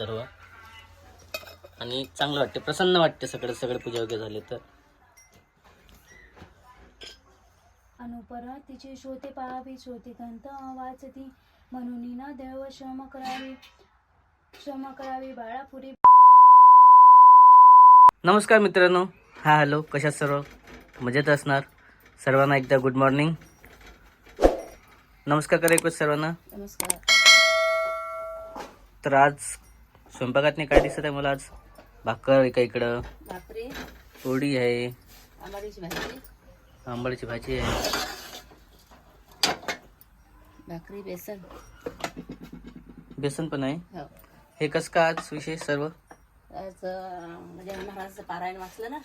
सर्व. आणि चांगलं वाटते प्रसन्न वाटते सगळं सगळे पूजा वगैरे झाले तर. अनुपरा तिचे श्रोते पाहावी श्रोते कंत वाचती. म्हणून ना देव श्रम करावी श्रम करावी बाळापुरी. नमस्कार मित्रांनो. हा हॅलो कशात सर्व? मजेत असणार? सर्वांना एकदा गुड मॉर्निंग नमस्कार करा एक वेळेस सर्वांना. नमस्कार. तर आज स्वयंपाकात नाही काय दिसत आहे मला आज? भाकर आहे का इकडं. भाकरी पोळी आहे. आंबाडीची भाजी. आहे. भाकरी बेसन. बेसन पण आहे. हो. हे कसं का आज विशेष सर्व? आज म्हणजे महाराजाचं पारायण वाचलं ना?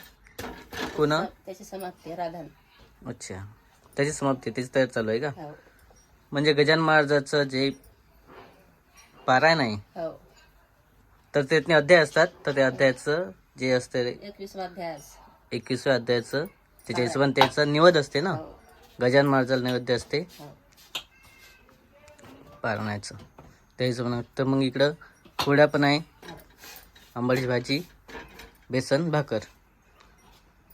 त्याची समाप्ती राधन. अच्छा. त्याची समाप्ती त्याची तयार चालू आहे का? हो. म्हणजे गजान महाराजाचं जे पारायण आहे हो. तर त्यातने अध्याय असतात. तर त्या अध्यायाचं जे असते एकवीसवा अध्याय एकविसव्या अध्यायाचं त्याच्या हिशोबाने त्याचं निवद असते ना? हो. गजान महाराजाला नैवेद्य असते. हो. पारणाचं. त्या हिशोबाने तर मग इकडं पोळ्या पण आहे. आंबाडीची भाजी बेसन भाकर.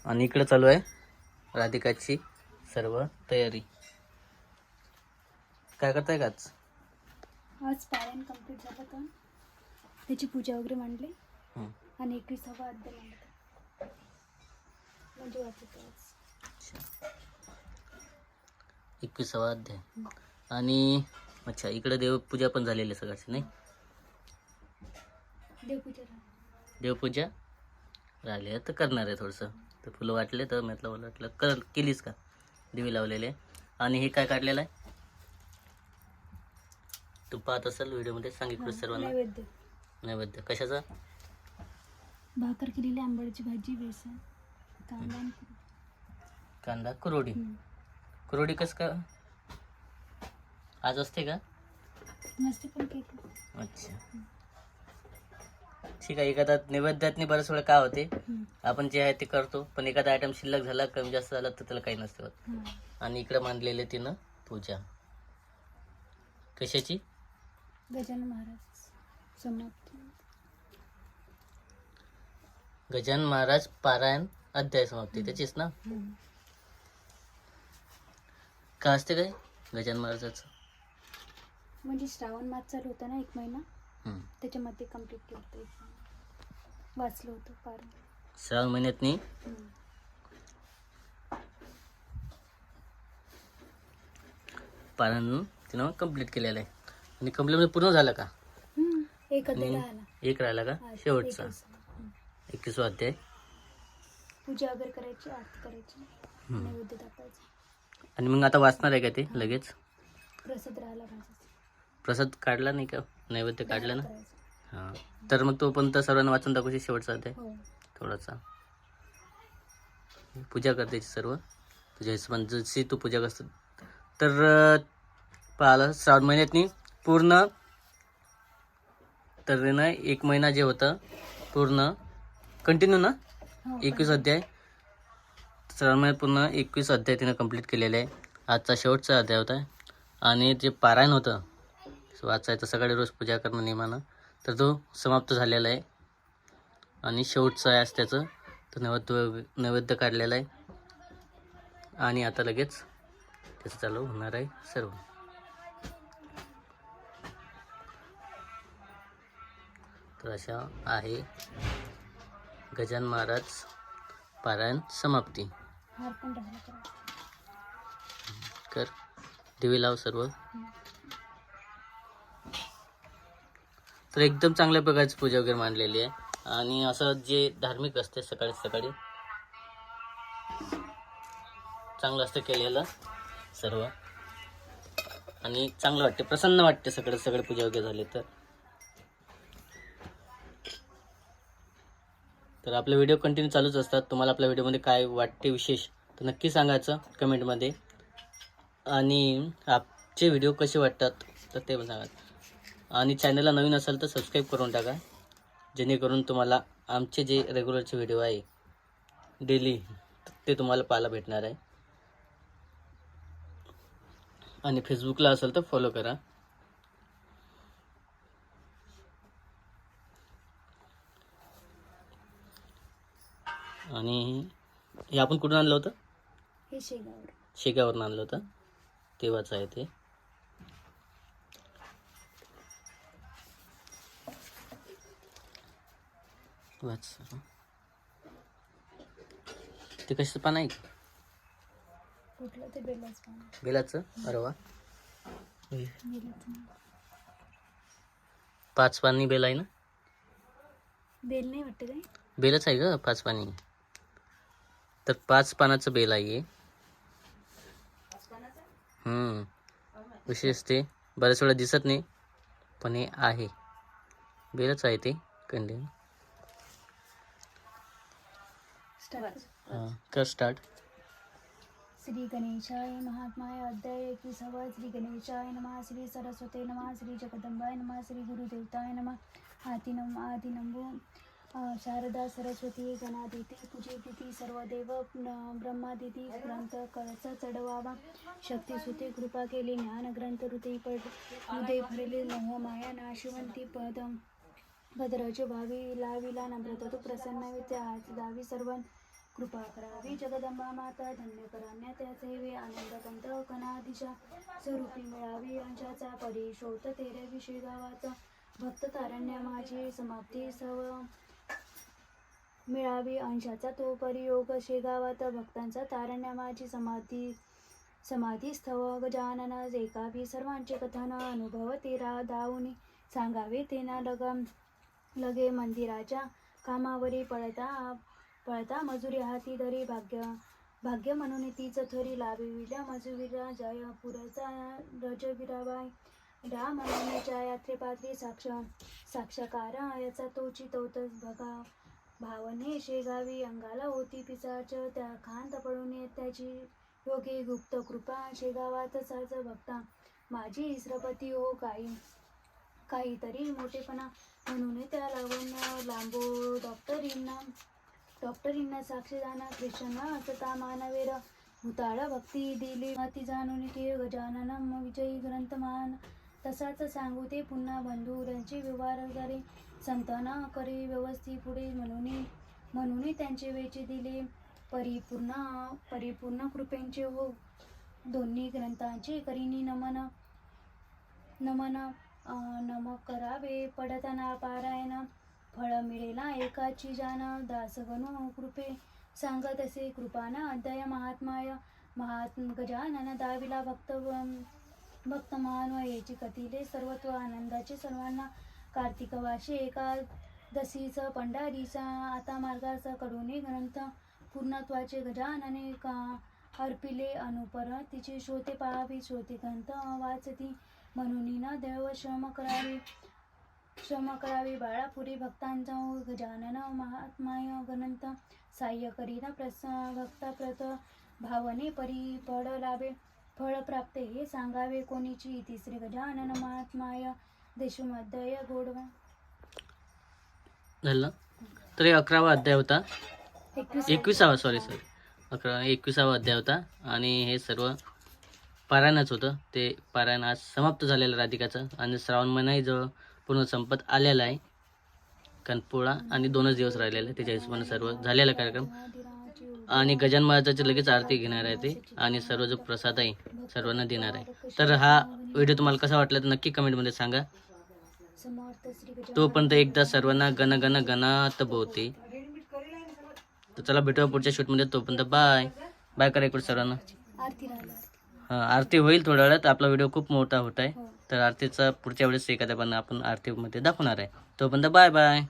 आणि इकडं चालू आहे राधिकाची सर्व तयारी. काय करताय का आज? आज पारायण कंप्लीट झालं तर त्याची पूजा वगैरे मांडली. हं. आणि एकविसावा अध्याय मांडला. म्हणजे वाचत आज. एकविसावा अध्याय आणि अच्छा इकडं देवपूजा पण झालेली आहे सगळ्याची नाही? देवपूजा झाली. देवपूजा राहिली आहे. तर करणार आहे थोडंसं. तर फुलं वाटले तर म्हटलं मला वाटलं कर केलीस का? दिवे लावलेले आणि हे काय काढलेलं आहे? तू पाहत असेल व्हिडिओमध्ये सांगितलं सर्वांना. नैवेद्य. नैवेद्य. कशाचा? भाकर केलेली आंबाडीची भाजी बेसन कांदा आणि कुरडई. कांदा कुरोडी. कुरोडी कसं का? आज असते का? मस्त पण केली. अच्छा. ठीक आहे एखादा नैवेद्यातनी बरंच वेळा काय होते. आपण जे आहे ते करतो पण एखादा आयटम शिल्लक झाला कमी जास्त झाला तर त्याला काही नसते होत. हं. आणि इकडे मांडलेले तिनं पूजा. कशाची? गजानन महाराज समाप्ती गजान महाराज पारायण अध्याय समाप्ती. त्याचीच ना. का असते काय गजान महाराजाचं? म्हणजे श्रावण मास चालू होता ना एक महिना? हम्म. त्याच्यामध्ये कंप्लीट केलं होतं एक महिना. वाचलं होतं पारायण श्रावण महिन्यातनी हं. पारायण तिनं कंप्लीट केलेलं आहे. आणि कंप्लीट म्हणजे पूर्ण झालं का. एक अध्याय राहिला. एक राहिला का? हा, शेवटचा. एकच. एकवीसवा अध्याय. पूजा वगैरे करायची आरती करायची. नैवेद्य दाखवायचं. आणि मग आता वाचणार आहे का ते लगेच? प्रसाद प्रसाद काढला नाही का? नैवेद्य काढलं ना? करायचं. हां. तर मग तो पण तर सर्वांना वाचून दाखवशी शेवटचा अध्याय. हो. थोडासा. पूजा करते सर्व. तुझ्या हिशोबाने जशी तू पूजा करतो तर अं, पाहिलं श्रावण महिन्यातनी पूर्ण तर ना एक महिना जे होतं पूर्ण कंटिन्यू ना? हो, एकवीस अध्याय. श्रावण पूर्ण एकवीस अध्याय तिनं कंप्लीट केलेले आहे. आजचा शेवटचा अध्याय होता. आणि जे पारायण होतं वाचायचं सकाळी रोज पूजा करणं नियमानं तर तो समाप्त झालेला आहे. आणि शेवटचं आहे आज त्याचं. तर नैवेद्य नैवेद्य काढलेलं आहे. आणि आता लगेच त्याचं चालू होणार आहे सर्व. तर अशा आहे. गजान महाराज पारायण समाप्ती. कर दिवे लाव सर्व. तर एकदम चांगल्या प्रकारची पूजा वगैरे मांडलेली आहे. आणि असं जे धार्मिक असते सकाळी सकाळी चांगलं असतं केलेलं सर्व. आणि चांगलं वाटते प्रसन्न वाटते सगळं सगळे पूजा वगैरे झाली तर. तर आपले व्हिडिओ कंटिन्यू चालूच असतात. तुम्हाला आपल्या व्हिडिओमध्ये काय वाटते विशेष तर नक्की सांगायचं कमेंटमध्ये आणि आपचे व्हिडिओ कसे वाटतात तर ते पण सांगा. आणि चॅनलला नवीन असेल तर सबस्क्राईब करून टाका. जेणेकरून तुम्हाला आमचे जे रेग्युलरचे व्हिडिओ आहे डेली ते तुम्हाला पाहायला भेटणार आहे. आणि फेसबुकला असेल तर फॉलो करा. आणि हे आपण कुठून आणलं होतं? हे शेगावर शेगावरून आणलं होतं. तेव्हाच आहे ते. वाच. ते कशाचं पान आहे? कुठलं ते बेलाच पान बेलाचं? अरे वा. बेलाचं. पाच पानी बेल आहे ना? बेल नाही वाटतं काय बेलच आहे ग पाच पाणी तर पाच पानाचं बेल आहे. हम्म. विशेष ते बऱ्याच वेळा दिसत नाही पण हे आहे. बेलच आहे ते कंटिन्यू स्टार्ट हां कर स्टार्ट श्री गणेशाय महात्माय अध्याय एकविसावा. श्री गणेशाय नमः. श्री सरस्वते नमः. श्री जगदंबाय नमः. श्री गुरुदेवताय नमः. आती नम आदी नमो अं, शारदा सरस्वती गणादिती पूजेदिती सर्व देव ब्रह्मादिती ग्रंथ कळस चढवावा. शक्तीसुते कृपा केली ज्ञान ग्रंथ हृदय पड हृदय भरले मोह माया नाशवंती पद भद्राचे भावी लाविला नम्रता तू प्रसन्न त्या आज दावी सर्व कृपा करावी. जगदंबा माता धन्य करान्या त्या सेवे आनंद कंत कणादिशा स्वरूपी मिळावी. अंशाचा परिशोत तेरे विषय गावाचा. भक्त तारण्य माझी समाप्ती सव मिळावी. अंशाचा तो परियोग शेगावात भक्तांचा तारण्य माझी समाधी समाधी स्थव गजानन एकावी सर्वांचे कथन अनुभव तेरा दावून सांगावे तेना लग लगे मंदिराच्या कामावरी पळता पळता मजुरी हाती धरी भाग्य भाग्य म्हणून तीच थरी लाविल्या. मजुरीला जयपुरचा रजविराबाई राम नवमीच्या यात्रेपात्री साक्ष साक्षकार याचा तोची तोतच भगा भावने शेगावी अंगाला होती पिसाच त्या खांत पडून येत त्याची योगी गुप्त कृपा शेगावात साच भक्ता माझी इसरपती हो काही काहीतरी मोठेपणा म्हणून त्या लावून लांबो डॉक्टरींना डॉक्टरींना साक्षीदाना कृष्ण असता मानवेर भूताळ भक्ती दिली. ती जाणून की गजानन विजयी ग्रंथमान तसाच सांगू ते पुन्हा बंधू बंधुरांचे व्यवहार करे संताना करी व्यवस्थित पुढे म्हणून म्हणून त्यांचे वेचे दिले. परिपूर्ण परिपूर्ण कृपेंचे हो. दोन्ही ग्रंथांचे करीनी नमन नमन नम करावे पडताना पारायण. फळ मिळेला एकाची जाण दासगणू कृपे. सांगत असे कृपाना अध्याय महात्माय. महात्म गजानन दाविला भक्त भक्त महान याची कथिले सर्वत्व आनंदाचे सर्वांना कार्तिक वाशी एकादशीचं पंढारीचा आता मार्गाचा कडूने ग्रंथ पूर्णत्वाचे गजानने का अर्पिले अनुपर. तिचे शोते पाहावी शोते ग्रंथ वाचती. म्हणून ना देव श्रम करावे श्रम करावे. बाळापुरी भक्तांचा गजानन महात्माय गणंत साह्य करीना प्रस भक्ताप्रत भावने परी पड लावे फळ प्राप्त. हे सांगावे कोणीची? तिसरे गजानन महात्माय देशुमध्यय गोडवा. झालं? तर हे अकरावा अध्याय होता. एकवीस एकविसावा सॉरी सॉरी अकरा एकविसावा अध्याय होता. आणि हे सर्व पारायणच होतं. ते पारायण आज समाप्त झालेलं राधिकाचं. आणि श्रावण महिनाही जवळ पूर्ण संपत आलेला आहे. कारण पोळा आणि दोनच दिवस राहिलेले आहे. त्याच्या हिशोबाने सर्व झालेला कार्यक्रम. आणि गजान महाराजाची लगेच आरती घेणार आहे ते. आणि सर्व जो प्रसाद आहे सर्वांना देणार आहे. तर हा व्हिडिओ तुम्हाला कसा वाटला तर नक्की कमेंटमध्ये सांगा. तोपर्यंत एकदा सर्वांना गण गण गणात बोलते तर चला भेटूया पुढच्या शूटमध्ये तोपर्यंत बाय बाय करा इकडे सर्वांना. हां आरती होईल थोड्या वेळात. आपला व्हिडिओ खूप मोठा होत आहे. तर आरतीचा पुढच्या वेळेस एखाद्या पण आपण आरतीमध्ये दाखवणार आहे. तोपर्यंत बाय बाय